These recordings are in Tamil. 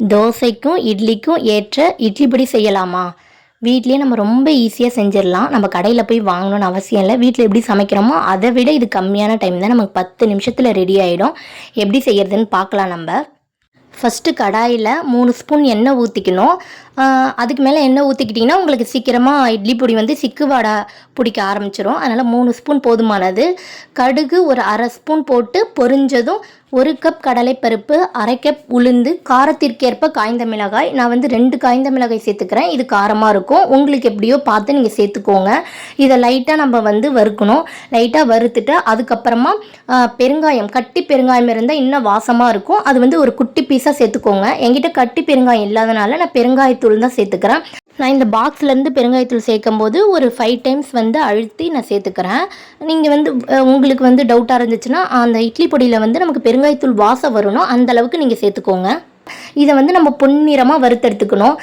தோசைக்கும் இட்லிக்கும் ஏற்ற இட்லி பொடி செய்யலாமா? வீட்லேயே நம்ம ரொம்ப ஈஸியாக செஞ்சிடலாம். நம்ம கடையில் போய் வாங்கணும்னு அவசியம் இல்லை. வீட்டில் எப்படி சமைக்கிறோமோ அதை விட இது கம்மியான டைம் தான். நமக்கு பத்து நிமிஷத்தில் ரெடி ஆகிடும் எப்படி செய்யறதுன்னு பார்க்கலாம் நம்ம. ஃபஸ்ட்டு கடாயில் மூணு ஸ்பூன் எண்ணெய் ஊற்றிக்கணும் அதுக்கு மேலே எண்ணெய் ஊற்றிக்கிட்டிங்கன்னா உங்களுக்கு சீக்கிரமாக இட்லி பொடி வந்து சிக்கு வாடை பிடிக்க ஆரம்பிச்சிடும் அதனால் மூணு ஸ்பூன் போதுமானது. கடுகு ஒரு அரை ஸ்பூன் போட்டு பொரிஞ்சதும் ஒரு கப் கடலைப்பருப்பு அரை கப் உளுந்து காரத்திற்கேற்ப காய்ந்த மிளகாய். நான் வந்து ரெண்டு காய்ந்த மிளகாய் சேர்த்துக்கிறேன். இது காரமாக இருக்கும். உங்களுக்கு எப்படியோ பார்த்து நீங்கள் சேர்த்துக்கோங்க. இதை லைட்டாக நம்ம வந்து வறுக்கணும். லைட்டாக வறுத்துட்டு அதுக்கப்புறமா பெருங்காயம் கட்டி பெருங்காயம் இருந்தால் இன்னும் வாசமாக இருக்கும். அது வந்து ஒரு குட்டி பீஸாக சேர்த்துக்கோங்க. என்கிட்ட கட்டி பெருங்காயம் இல்லாதனால நான் பெருங்காயத்தூள் தான் சேர்த்துக்கிறேன். நான் இந்த பாக்ஸ்லேருந்து பெருங்காயத்தூள் சேர்க்கும் போது ஒரு ஃபைவ் டைம்ஸ் வந்து அழுத்தி நான் சேர்த்துக்கிறேன். நீங்கள் வந்து உங்களுக்கு வந்து டவுட்டாக இருந்துச்சுன்னா அந்த இட்லி பொடியில் வந்து நமக்கு பெருங்காயத்தூள் வாசம் வரணும். அந்த அளவுக்கு நீங்கள் சேர்த்துக்கோங்க. இதை வந்து நம்ம பொன்னிறமாக வறுத்தெடுத்துக்கணும்.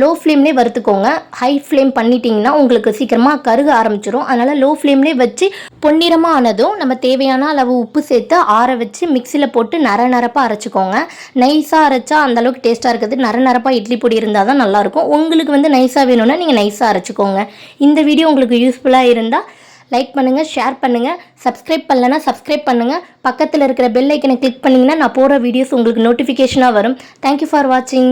லோ ஃப்ளேம்லேயே வறுத்துக்கோங்க. ஹை ஃப்ளேம் பண்ணிட்டீங்கன்னா உங்களுக்கு சீக்கிரமாக கருக ஆரம்பிச்சிடும் அதனால் லோ ஃப்ளேம்லேயே வச்சு பொன்னிறமாக ஆனதும் நம்ம தேவையான அளவு உப்பு சேர்த்து ஆற வச்சு மிக்சியில் போட்டு நர நரப்பாக அரைச்சிக்கோங்க. நைஸாக அரைச்சா அந்தளவுக்கு டேஸ்ட்டாக இருக்குது. நர நரப்பாக இட்லி பொடி இருந்தால் தான் நல்லாயிருக்கும் உங்களுக்கு வந்து நைஸாக வேணும்னா நீங்கள் நைஸாக அரைச்சிக்கோங்க. இந்த வீடியோ உங்களுக்கு யூஸ்ஃபுல்லாக இருந்தால் லைக் பண்ணுங்கள் ஷேர் பண்ணுங்கள் சப்ஸ்கிரைப் பண்ணலன்னா சப்ஸ்கிரைப் பண்ணுங்கள் பக்கத்தில் இருக்கிற பெல் ஐக்கனை கிளிக் பண்ணிங்கன்னா நான் போகிற வீடியோஸ் உங்களுக்கு நோட்டிஃபிகேஷனாக வரும். தேங்க்யூ ஃபார் வாட்சிங்